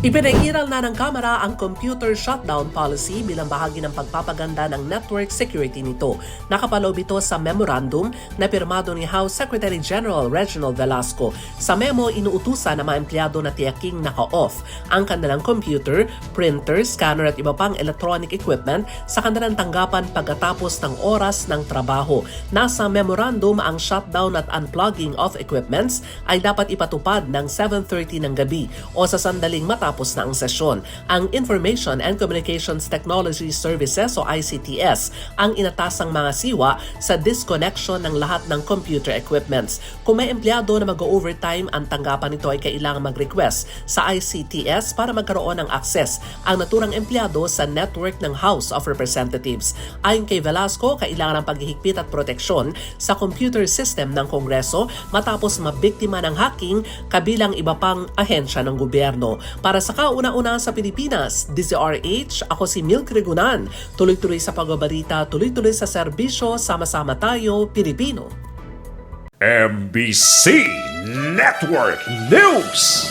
Ipinairal na ng Kamara ang computer shutdown policy bilang bahagi ng pagpapaganda ng network security nito. Nakapaloob ito sa memorandum na pirmado ni House Secretary General Reginald Velasco. Sa memo, inuutusan ng mga empleyado na tiyaking naka-off ang kanilang computer, printer, scanner at iba pang electronic equipment sa kanilang tanggapan pagkatapos ng oras ng trabaho. Nasa memorandum ang shutdown at unplugging of equipments ay dapat ipatupad ng 7.30 ng gabi o sa sandaling matapos na ang sesyon. Ang Information and Communications Technology Services o ICTS ang inatasang mga siwa sa disconnection ng lahat ng computer equipments. Kung may empleyado na mag-overtime, ang tanggapan nito ay kailangan mag-request sa ICTS para magkaroon ng access ang naturang empleyado sa network ng House of Representatives. Ayon kay Velasco, kailangan ng paghihigpit at proteksyon sa computer system ng Kongreso matapos mabiktima ng hacking kabilang iba pang ahensya ng gobyerno. Para sa kauna-una sa Pilipinas, DZRH, ako si Milk Regunan. Tuloy-tuloy sa pagbabalita, tuloy-tuloy sa serbisyo, sama-sama tayo, Pilipino. MBC Network News.